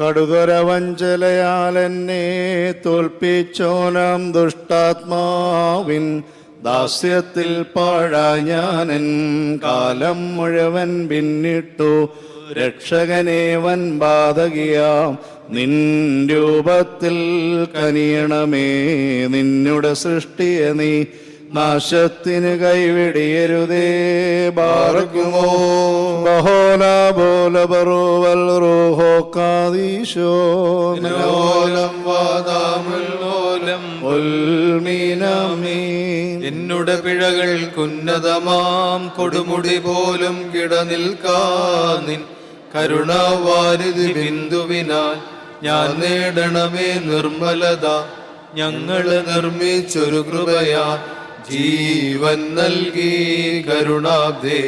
കടുതരവഞ്ചലയാൽ എന്നെ തോൽപ്പിച്ചോനാം ദുഷ്ടാത്മാവിൻ ദാസ്യത്തിൽ പാഴാ ഞാനൻ കാലം മുഴുവൻ പിന്നിട്ടു. രക്ഷകനെ വൻ ബാധകിയാം. നിൻ രൂപത്തിൽ കനിയണമേ. നിന്നുടെ സൃഷ്ടിയെ നീ നാശത്തിന് കൈവിടിയരുതേ. ബാർക്കുമോ ബഹോല ബോലബറോ വൽ റൂഹോ കാദീശോ ലോലം വാദാമുല്ലോലം ഉൽമീനമീൻ പിഴകൾ പിഴകൾക്കുന്നതമാം കൊടുമുടി പോലും കിടനിൽക്കാനിൻ. കരുണാവാരിധി ബിന്ദുവിനാൽ ഞാൻ നേടണമേ നിർമ്മലത. ഞങ്ങൾ നിർമ്മിച്ചൊരു കൃപയാ ജീവൻ നൽകി കരുണാബ്ദേ.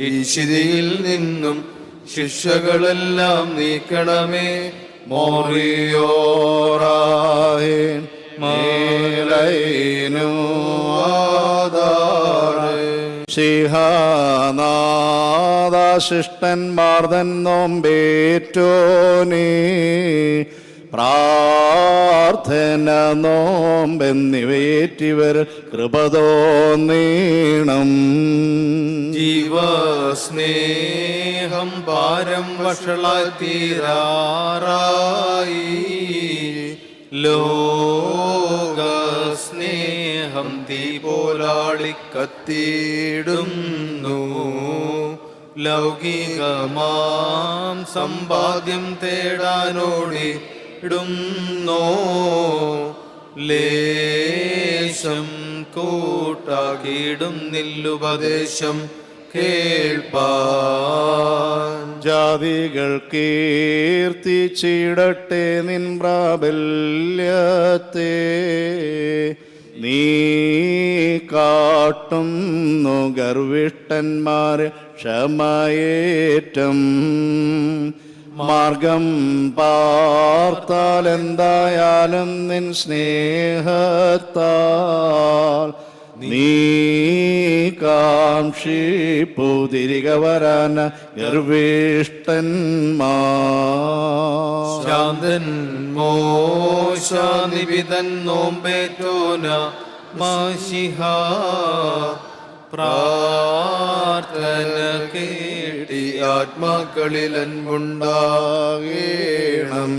ഈശിതിയിൽ നിന്നും ശിക്ഷകളെല്ലാം നീക്കണമേ. മോറിയോറായി മേലൈനു ശിഹാനാദാശിഷ്ടന്മാർ തൻ നോമ്പേറ്റോനേ പ്രാർത്ഥന നോമ്പെന്നിവേറ്റിവർ കൃപതോന്നീണം ജീവസ്നേഹം പാരം വഷളായി തീരാറായി ലോകസ്നേഹം തീ പോലാളി കത്തിയിടുന്നു ലൗകികമാം സമ്പാദ്യം തേടാനോടി ഇടുന്നോ ലേശം കൂട്ടാക്കിയിടും നില്ലുപദേശം കേൾപ്പാൻ. ജാതികൾ കീർത്തിച്ചിടട്ടെ നിൻ പ്രാബല്യത്തെ. നീ കാട്ടുന്നു ഗർവിഷ്ടന്മാർ ക്ഷമയേറ്റം. മാർഗം പാർത്താൽ എന്തായാലും നിൻ സ്നേഹത്താൽ നീ കാംക്ഷിപ്പു തിരികെ വരാൻ ഗർവിഷ്ടന്മാർ ശാന്തൻ മോശാനിവിതൻ നോമ്പേറ്റോന മാഷിഹ പ്രാർത്ഥന ആത്മാക്കളിൽ അൻപുണ്ടാകേണം.